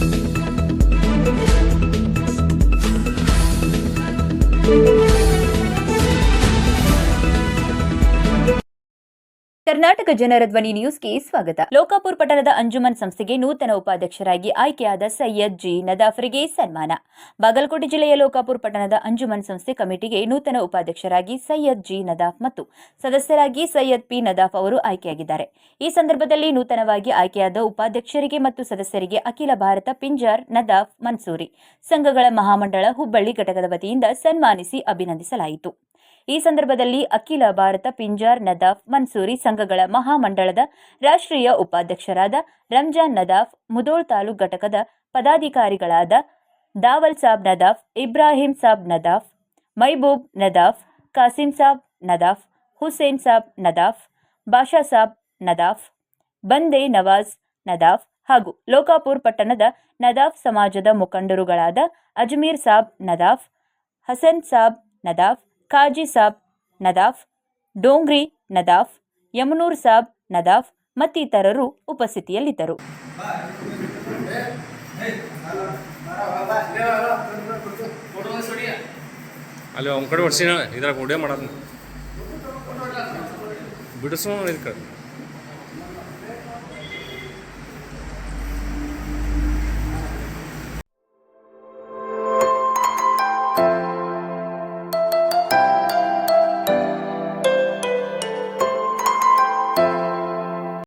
Bye. Karnataka ಜನರ ಧ್ವನಿ ನ್ಯೂಸ್ಗೆ ಸ್ವಾಗತ. ಲೋಕಾಪುರ್ ಪಟ್ಟಣದ ಅಂಜುಮನ್ ಸಂಸ್ಥೆಗೆ ನೂತನ ಉಪಾಧ್ಯಕ್ಷರಾಗಿ ಆಯ್ಕೆಯಾದ ಸೈಯದ್ ಜಿ. ನದಾಫ್ರಿಗೆ ಸನ್ಮಾನ. ಬಾಗಲಕೋಟೆ ಜಿಲ್ಲೆಯ ಲೋಕಾಪುರ್ ಪಟ್ಟಣದ ಅಂಜುಮನ್ ಸಂಸ್ಥೆ ಕಮಿಟಿಗೆ ನೂತನ ಉಪಾಧ್ಯಕ್ಷರಾಗಿ ಸೈಯದ್ ಜಿ. ನದಾಫ್ ಮತ್ತು ಸದಸ್ಯರಾಗಿ ಸೈಯದ್ ಪಿ. ನದಾಫ್ ಅವರು ಆಯ್ಕೆಯಾಗಿದ್ದಾರೆ. ಈ ಸಂದರ್ಭದಲ್ಲಿ ನೂತನವಾಗಿ ಆಯ್ಕೆಯಾದ ಉಪಾಧ್ಯಕ್ಷರಿಗೆ ಮತ್ತು ಸದಸ್ಯರಿಗೆ ಅಖಿಲ ಭಾರತ ಪಿಂಜಾರ್ ನದಾಫ್ ಮನ್ಸೂರಿ. ಸಂಘಗಳ ಮಹಾಮಂಡಳ ಹುಬ್ಬಳ್ಳಿ ಘಟಕದ ವತಿಯಿಂದ ಸನ್ಮಾನಿಸಿ ಅಭಿನಂದಿಸಲಾಯಿತು. ಈ ಸಂದರ್ಭದಲ್ಲಿ ಅಖಿಲ ಭಾರತ ಪಿಂಜಾರ್ ನದಾಫ್ ಮನ್ಸೂರಿ ಸಂಘಗಳ ಮಹಾಮಂಡಳದ ರಾಷ್ಟ್ರೀಯ ಉಪಾಧ್ಯಕ್ಷರಾದ ರಂಜಾನ್ ನದಾಫ್ ಮುದೋಳ್ ತಾಲೂಕ್ ಘಟಕದ ಪದಾಧಿಕಾರಿಗಳಾದ ದಾವಲ್ ಸಾಬ್ ನದಾಫ್, ಇಬ್ರಾಹಿಂ ಸಾಬ್ ನದಾಫ್, ಮೈಬೂಬ್ ನದಾಫ್, ಕಾಸಿಂ ಸಾಬ್ ನದಾಫ್, ಹುಸೇನ್ ಸಾಬ್ ನದಾಫ್, ಬಾಷಾ ಸಾಬ್ ನದಾಫ್, ಬಂದೆ ನವಾಜ್ ನದಾಫ್ ಹಾಗೂ ಲೋಕಾಪುರ್ ಪಟ್ಟಣದ ನದಾಫ್ ಸಮಾಜದ ಮುಖಂಡರುಗಳಾದ ಅಜ್ಮೀರ್ ಸಾಬ್ ನದಾಫ್, ಹಸನ್ ಸಾಬ್ ನದಾಫ್ ಕಾಜಿ ಸಾಬ್, ನದಾಫ್, ಡೋಂಗ್ರಿ, ನದಾಫ್, ಯಮನೂರ್ ಸಾಬ್, ನದಾಫ್ ಮತ್ತಿತರರು ಉಪಸ್ಥಿತಿಯಲ್ಲಿದ್ದರು. ಅಲ್ಲಿ ಒಂದು ಕಡೆ ಹೊಡ್ಸಿನ ಇದ್ರಾಗ ವಿಡಿಯೋ ಮಾಡೋದು ಬಿಡಿಸೋ ಇದಕ್ಕೆ.